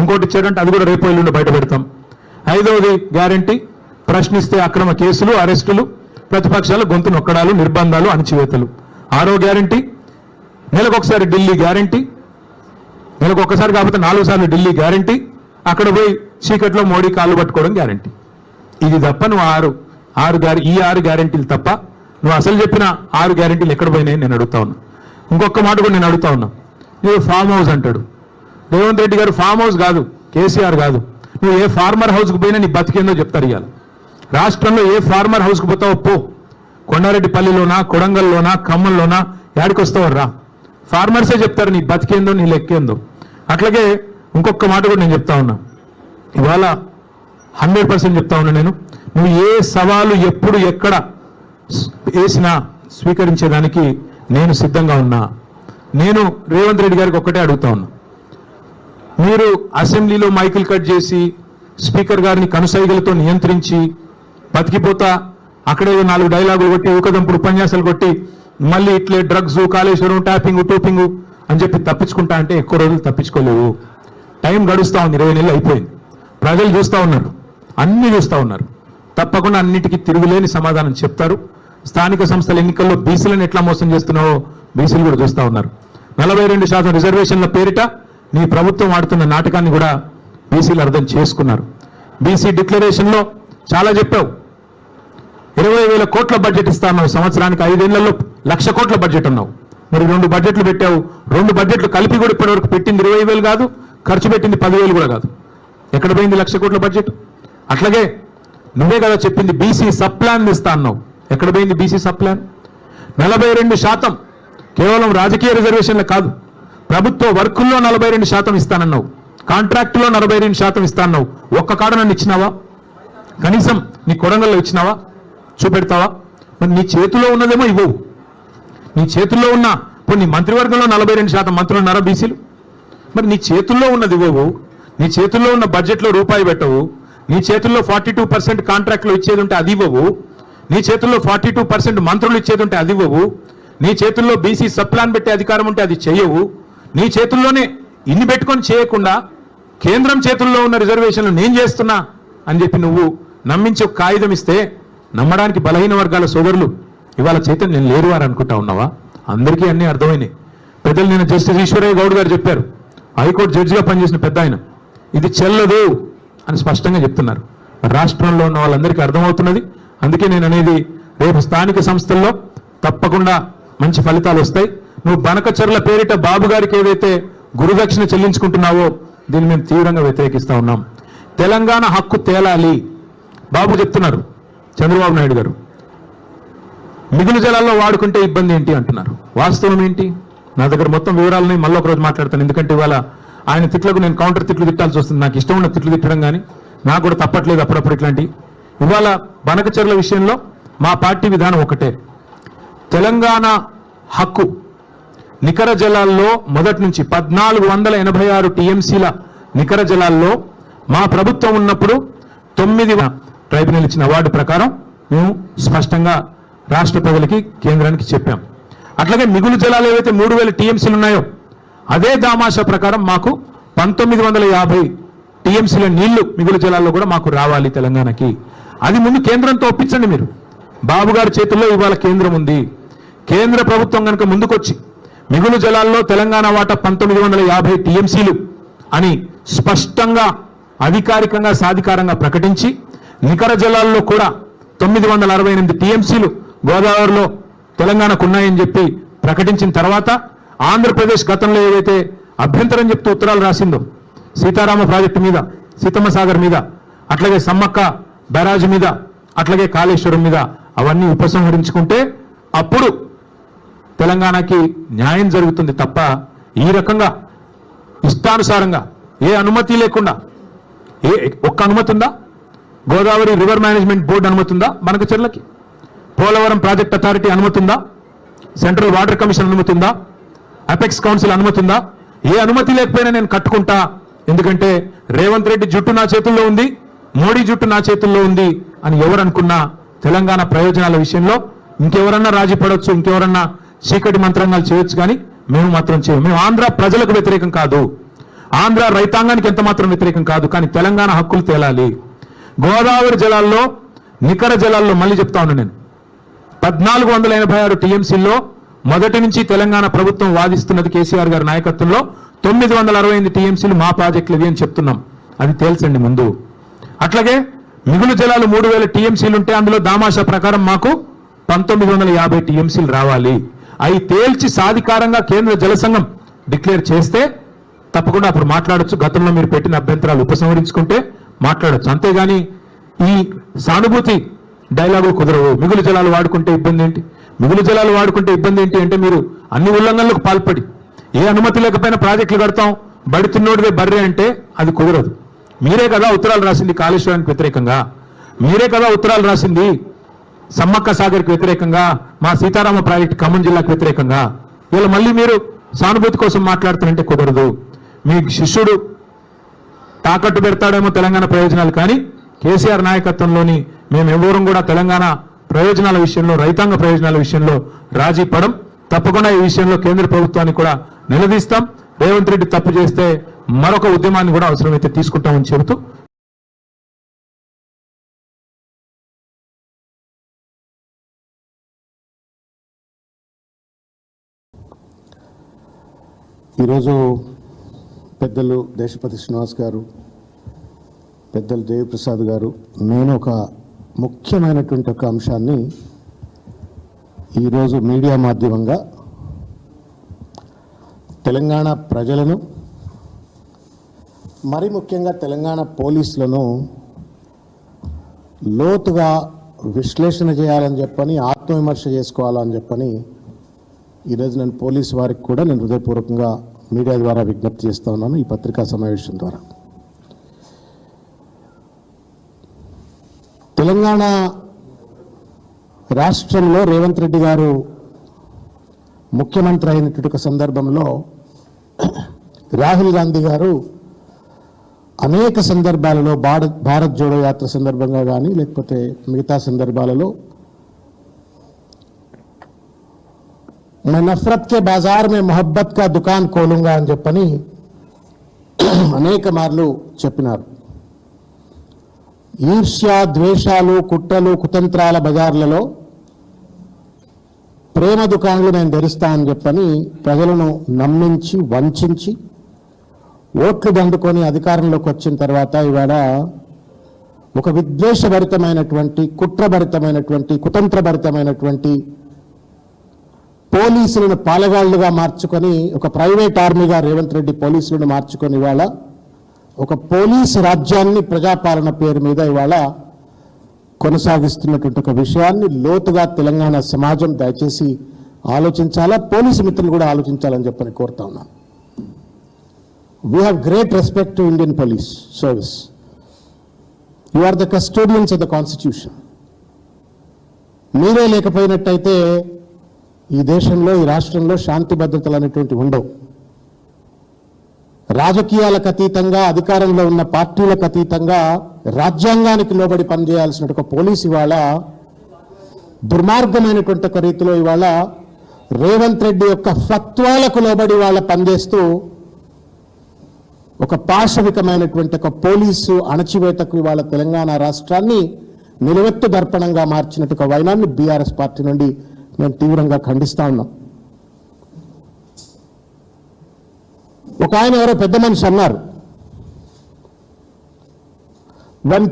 ఇంకోటి ఇచ్చారంటే అది కూడా రేపు ఎల్లుండి బయట పెడతాం. ఐదవది గ్యారంటీ ప్రశ్నిస్తే అక్రమ కేసులు అరెస్టులు ప్రతిపక్షాలు గొంతు నొక్కడాలు నిర్బంధాలు అణచివేతలు. ఆరో గ్యారంటీ నెలకొకసారి ఢిల్లీ గ్యారంటీ నెలకు ఒక్కసారి కాకపోతే నాలుగు సార్లు ఢిల్లీ గ్యారంటీ అక్కడ పోయి చీకట్లో మోడీ కాళ్ళు పట్టుకోవడం గ్యారంటీ. ఇది తప్ప నువ్వు ఆరు ఆరు గ్యారె ఈ ఆరు గ్యారంటీలు తప్ప నువ్వు అసలు చెప్పిన ఆరు గ్యారంటీలు ఎక్కడ పోయినాయి నేను అడుగుతా ఉన్నా. ఇంకొక మాట కూడా నేను అడుగుతా ఉన్నా. నువ్వు ఫామ్ హౌస్ అంటాడు. రేవంత్ రెడ్డి గారు ఫామ్ హౌస్ కాదు కేసీఆర్ కాదు. నువ్వు ఏ ఫార్మర్ హౌస్కి పోయినా నీ బతికేందో చెప్తారు ఇవాళ. రాష్ట్రంలో ఏ ఫార్మర్ హౌస్కి పోతావో పో. కొండారెడ్డిపల్లిలోనా కొడంగల్లోనా ఖమ్మంలోనా యాడికి వస్తావు రా ఫార్మర్సే చెప్తారు నీ బతికేందో నీ లెక్కేందో. అట్లాగే ఇంకొక మాట కూడా నేను చెప్తా ఉన్నా. ఇవాళ హండ్రెడ్ పర్సెంట్ చెప్తా ఉన్నా నేను. నువ్వు ఏ సవాలు ఎప్పుడు ఎక్కడ వేసినా స్వీకరించేదానికి నేను సిద్ధంగా ఉన్నా. నేను రేవంత్ రెడ్డి గారికి ఒక్కటే అడుగుతా ఉన్నా. మీరు అసెంబ్లీలో మైకులు కట్ చేసి స్పీకర్ గారిని కనుసైగలతో నియంత్రించి బతికిపోతా అక్కడే నాలుగు డైలాగులు కొట్టి ఊకదంపుడు ఉపన్యాసాలు కొట్టి మళ్ళీ ఇట్లే డ్రగ్స్ కాళేశ్వరం ట్యాపింగ్ టూపింగ్ అని చెప్పి తప్పించుకుంటా అంటే ఎక్కువ రోజులు తప్పించుకోలేవు. టైం గడుస్తూ ఉంది ఇరవై నెలలు అయిపోయింది. ప్రజలు చూస్తా ఉన్నారు అన్ని చూస్తా ఉన్నారు. తప్పకుండా అన్నిటికీ తిరుగులేని సమాధానం చెప్తారు. స్థానిక సంస్థల ఎన్నికల్లో బీసీలను ఎట్లా మోసం చేస్తున్నావో బీసీలు కూడా చూస్తా ఉన్నారు. నలభై రెండు శాతం రిజర్వేషన్ల పేరిట నీ ప్రభుత్వం ఆడుతున్న నాటకాన్ని కూడా బీసీలు అర్థం చేసుకున్నారు. బీసీ డిక్లరేషన్లో చాలా చెప్పావు. ఇరవై వేల కోట్ల బడ్జెట్ ఇస్తాను సంవత్సరానికి ఐదేళ్ళలో లక్ష కోట్ల బడ్జెట్ అన్నావు. మరి రెండు బడ్జెట్లు పెట్టావు. రెండు బడ్జెట్లు కలిపి కూడా ఇప్పటివరకు పెట్టింది ఇరవై వేలు కాదు ఖర్చు పెట్టింది పదివేలు కూడా కాదు. ఎక్కడ పోయింది లక్ష కోట్ల బడ్జెట్? అట్లాగే నువ్వే కదా చెప్పింది బీసీ సబ్ ప్లాన్ ఇస్తా అన్నావు. ఎక్కడ పోయింది బీసీ సబ్ ప్లాన్ నలభై రెండు శాతం కేవలం రాజకీయ రిజర్వేషన్లు కాదు. ప్రభుత్వ వర్కుల్లో నలభై రెండు శాతం ఇస్తానన్నావు. కాంట్రాక్టులో నలభై రెండు శాతం ఇస్తానన్నావు. ఒక్క కాడ నన్ను ఇచ్చినావా? కనీసం నీ కొడంగల్లో ఇచ్చినావా? చూపెడతావా? మరి నీ చేతిలో ఉన్నదేమో ఇవ్వవు నీ చేతుల్లో ఉన్న ఇప్పుడు నీ మంత్రివర్గంలో నలభై రెండు శాతం మంత్రులు ఉన్నారా బీసీలు? మరి నీ చేతుల్లో ఉన్నది ఇవ్వవు. నీ చేతుల్లో ఉన్న బడ్జెట్లో రూపాయి పెట్టవు. నీ చేతుల్లో ఫార్టీ టూ పర్సెంట్ కాంట్రాక్ట్లో ఇచ్చేది ఉంటే అది ఇవ్వవు. నీ చేతుల్లో ఫార్టీ టూ పర్సెంట్ మంత్రులు ఇచ్చేది ఉంటే అది ఇవ్వవు. నీ చేతుల్లో బీసీ సబ్ ప్లాన్ పెట్టే అధికారం ఉంటే అది చేయవు నీ చేతుల్లోనే ఇన్ని పెట్టుకొని చేయకుండా కేంద్రం చేతుల్లో ఉన్న రిజర్వేషన్లు నేను చేస్తున్నా అని చెప్పి నువ్వు నమ్మించి ఒక కాగితం ఇస్తే నమ్మడానికి బలహీన వర్గాల సోదరులు ఇవాళ చైతన్యం లేరు అని అనుకుంటా ఉన్నావా? అందరికీ అన్నీ అర్థమైనాయి. పెద్దలు నేను జస్టిస్ ఈశ్వరయ్య గౌడ్ గారు చెప్పారు. హైకోర్టు జడ్జిగా పనిచేసిన పెద్ద ఆయన ఇది చెల్లదు అని స్పష్టంగా చెప్తున్నారు. రాష్ట్రంలో ఉన్న వాళ్ళందరికీ అర్థమవుతున్నది. అందుకే నేను అనేది రేపు స్థానిక సంస్థల్లో తప్పకుండా మంచి ఫలితాలు వస్తాయి. నువ్వు బనకచర్ల పేరిట బాబు గారికి ఏదైతే గురుదక్షిణ చెల్లించుకుంటున్నావో దీన్ని మేము తీవ్రంగా వ్యతిరేకిస్తా ఉన్నాం. తెలంగాణ హక్కు తేలాలి. బాబు చెప్తున్నారు చంద్రబాబు నాయుడు గారు. మిగులు జలాల్లో వాడుకుంటే ఇబ్బంది ఏంటి అంటున్నారు. వాస్తవం ఏంటి? నా దగ్గర మొత్తం వివరాలని మళ్ళీ ఒకరోజు మాట్లాడతాను. ఎందుకంటే ఇవాళ ఆయన తిట్లకు నేను కౌంటర్ తిట్లు తిట్టాల్సి వస్తుంది. నాకు ఇష్టం ఉన్న తిట్లు తిట్టడం కానీ నాకు కూడా తప్పట్లేదు అప్పుడప్పుడు ఇట్లాంటి. ఇవాళ బనకచర్ల విషయంలో మా పార్టీ విధానం ఒకటే. తెలంగాణ హక్కు నికర జలాల్లో మొదటి నుంచి పద్నాలుగు వందల ఎనభై ఆరు టీఎంసీల నికర జలాల్లో మా ప్రభుత్వం ఉన్నప్పుడు తొమ్మిది ట్రైబ్యునల్ ఇచ్చిన అవార్డు ప్రకారం మేము స్పష్టంగా రాష్ట్ర ప్రజలకి కేంద్రానికి చెప్పాం. అట్లాగే మిగులు జలాలు ఏవైతే మూడు వేల టీఎంసీలు ఉన్నాయో అదే దామాషా ప్రకారం మాకు పంతొమ్మిది వందల యాభై టీఎంసీల నీళ్ళు మిగులు జలాల్లో కూడా మాకు రావాలి తెలంగాణకి. అది ముందు కేంద్రంతో ఒప్పించండి మీరు. బాబు గారి చేతుల్లో ఇవాళ కేంద్రం ఉంది. కేంద్ర ప్రభుత్వం కనుక ముందుకొచ్చి మిగులు జలాల్లో తెలంగాణ వాటా పంతొమ్మిది వందల యాభై టీఎంసీలు అని స్పష్టంగా అధికారికంగా సాధికారంగా ప్రకటించి నికర జలాల్లో కూడా తొమ్మిది వందల అరవై ఎనిమిది టీఎంసీలు గోదావరిలో తెలంగాణకు ఉన్నాయని చెప్పి ప్రకటించిన తర్వాత ఆంధ్రప్రదేశ్ గతంలో ఏదైతే అభ్యంతరం చెప్తూ ఉత్తరాలు రాసిందో సీతారామ ప్రాజెక్టు మీద సీతమ్మ సాగర్ మీద అట్లాగే సమ్మక్క బ్యారాజ్ మీద అట్లాగే కాళేశ్వరం మీద అవన్నీ ఉపసంహరించుకుంటే అప్పుడు తెలంగాణకి న్యాయం జరుగుతుంది తప్ప ఈ రకంగా ఇష్టానుసారంగా ఏ అనుమతి లేకుండా ఏ ఒక్క అనుమతి ఉందా? గోదావరి రివర్ మేనేజ్మెంట్ బోర్డు అనుమతి ఉందా? మనకు చెర్లకి. పోలవరం ప్రాజెక్ట్ అథారిటీ అనుమతి ఉందా? సెంట్రల్ వాటర్ కమిషన్ అనుమతి ఉందా? అపెక్స్ కౌన్సిల్ అనుమతి ఉందా? ఏ అనుమతి లేకపోయినా నేను కట్టుకుంటా. ఎందుకంటే రేవంత్ రెడ్డి జుట్టు నా చేతుల్లో ఉంది మోడీ జుట్టు నా చేతుల్లో ఉంది అని ఎవరు అనుకున్నా తెలంగాణ ప్రయోజనాల విషయంలో ఇంకెవరన్నా రాజీ పడవచ్చు ఇంకెవరన్నా చీకటి మంత్రాంగాలు చేయొచ్చు కానీ మేము మాత్రం చేయము. మేము ఆంధ్ర ప్రజలకు వ్యతిరేకం కాదు. ఆంధ్ర రైతాంగానికి ఎంత మాత్రం వ్యతిరేకం కాదు కానీ తెలంగాణ హక్కులు తేలాలి. గోదావరి జలాల్లో నికర జలాల్లో మళ్ళీ చెప్తా ఉన్నాను నేను. పద్నాలుగు వందల ఎనభై ఆరు టీఎంసీల్లో మొదటి నుంచి తెలంగాణ ప్రభుత్వం వాదిస్తున్నది కేసీఆర్ గారి నాయకత్వంలో తొమ్మిది వందల అరవై ఎనిమిది టీఎంసీలు మా ప్రాజెక్టులు ఇవి అని చెప్తున్నాం. అది తేల్చండి ముందు. అట్లాగే మిగులు జలాలు మూడు వేల టీఎంసీలు ఉంటే అందులో దామాషా ప్రకారం మాకు పంతొమ్మిది వందల యాభై టీఎంసీలు రావాలి. అవి తేల్చి సాధికారంగా కేంద్ర జల సంఘం డిక్లేర్ చేస్తే తప్పకుండా అప్పుడు మాట్లాడొచ్చు. గతంలో మీరు పెట్టిన అభ్యంతరాలు ఉపసంహరించుకుంటే మాట్లాడొచ్చు. అంతేగాని ఈ సానుభూతి డైలాగు కుదరవు. మిగులు జలాలు వాడుకుంటే ఇబ్బంది ఏంటి? మిగులు జలాలు వాడుకుంటే ఇబ్బంది ఏంటి అంటే మీరు అన్ని ఉల్లంఘనలకు పాల్పడి. ఏ అనుమతి లేకపోయినా ప్రాజెక్టులు కడతాం. బడితున్నోడివే బర్రె అంటే అది కుదరదు. మీరే కదా ఉత్తరాలు రాసింది కాళేశ్వరానికి వ్యతిరేకంగా. మీరే కదా ఉత్తరాలు రాసింది సమ్మక్క సాగర్కి వ్యతిరేకంగా మా సీతారామ ప్రాజెక్ట్ ఖమ్మం జిల్లాకు వ్యతిరేకంగా. ఇలా మళ్ళీ మీరు సానుభూతి కోసం మాట్లాడుతారంటే కుదరదు. మీ శిష్యుడు తాకట్టు పెడతాడేమో తెలంగాణ ప్రయోజనాలు కానీ కేసీఆర్ నాయకత్వంలోని మేము ఎవరం కూడా తెలంగాణ ప్రయోజనాల విషయంలో రైతాంగ ప్రయోజనాల విషయంలో రాజీ పడం. తప్పకుండా ఈ విషయంలో కేంద్ర ప్రభుత్వాన్ని కూడా నిలదీస్తాం. రేవంత్ రెడ్డి తప్పు చేస్తే మరొక ఉద్యమాన్ని కూడా అవసరమైతే తీసుకుంటామని చెబుతూ ఈరోజు పెద్దలు దేశపతి శ్రీనివాస్ గారు పెద్దలు దేవిప్రసాద్ గారు నేను ఒక ముఖ్యమైనటువంటి ఒక అంశాన్ని ఈరోజు మీడియా మాధ్యమంగా తెలంగాణ ప్రజలను మరి ముఖ్యంగా తెలంగాణ పోలీసులను లోతుగా విశ్లేషణ చేయాలని చెప్పని ఆత్మవిమర్శ చేసుకోవాలని చెప్పని ఈరోజు నేను పోలీసు వారికి కూడా నేను హృదయపూర్వకంగా మీడియా ద్వారా విజ్ఞప్తి చేస్తూ ఉన్నాను ఈ పత్రికా సమావేశం ద్వారా. తెలంగాణ రాష్ట్రంలో రేవంత్ రెడ్డి గారు ముఖ్యమంత్రి అయినటువంటి సందర్భంలో రాహుల్ గాంధీ గారు అనేక సందర్భాలలో భారత్ భారత్ జోడో యాత్ర సందర్భంగా కానీ లేకపోతే మిగతా సందర్భాలలో मैं नफरत के बाजार में मोहब्बत का దుకాన్ కోలుంగా అని చెప్పని అనేక మార్లు చెప్పినారు ఈర్ష్య ద్వేషాలు కుట్రలు కుతంత్రాల బజార్లలో ప్రేమ దుకాణాలు నేను తెరుస్తా అని చెప్పని ప్రజలను నమ్మించి వంచించి ఓట్లు దండుకొని అధికారంలోకి వచ్చిన తర్వాత ఇవాళ ఒక విద్వేషభరితమైనటువంటి కుట్రభరితమైనటువంటి కుతంత్రభరితమైనటువంటి పోలీసులను పాలగాళ్ళుగా మార్చుకొని ఒక ప్రైవేట్ ఆర్మీగా రేవంత్ రెడ్డి పోలీసులను మార్చుకొని ఇవాళ ఒక పోలీసు రాజ్యాన్ని ప్రజాపాలన పేరు మీద ఇవాళ కొనసాగిస్తున్నటువంటి ఒక విషయాన్ని లోతుగా తెలంగాణ సమాజం దయచేసి ఆలోచించాలా? పోలీసు మిత్రులు కూడా ఆలోచించాలని చెప్పని కోరుతా ఉన్నాను we have great respect to Indian police service you are the custodians of the constitution మీరే లేకపోయినట్టయితే ఈ దేశంలో ఈ రాష్ట్రంలో శాంతి భద్రతలు అనేటువంటి ఉండవు. రాజకీయాలకు అతీతంగా అధికారంలో ఉన్న పార్టీలకు అతీతంగా రాజ్యాంగానికి లోబడి పనిచేయాల్సిన ఒక పోలీసు ఇవాళ దుర్మార్గమైనటువంటి ఒక రీతిలో ఇవాళ రేవంత్ రెడ్డి యొక్క ఫత్వాలకు లోబడి వాళ్ళ పనిచేస్తూ ఒక పాశవికమైనటువంటి ఒక పోలీసు అణచివేతకు ఇవాళ తెలంగాణ రాష్ట్రాన్ని నిలవెత్తు దర్పణంగా మార్చినట్టు ఒక వైనాన్ని బీఆర్ఎస్ పార్టీ నుండి మేము తీవ్రంగా ఖండిస్తా ఉన్నాం. ఒక ఆయన ఎవరో పెద్ద మనిషి అన్నారు. వన్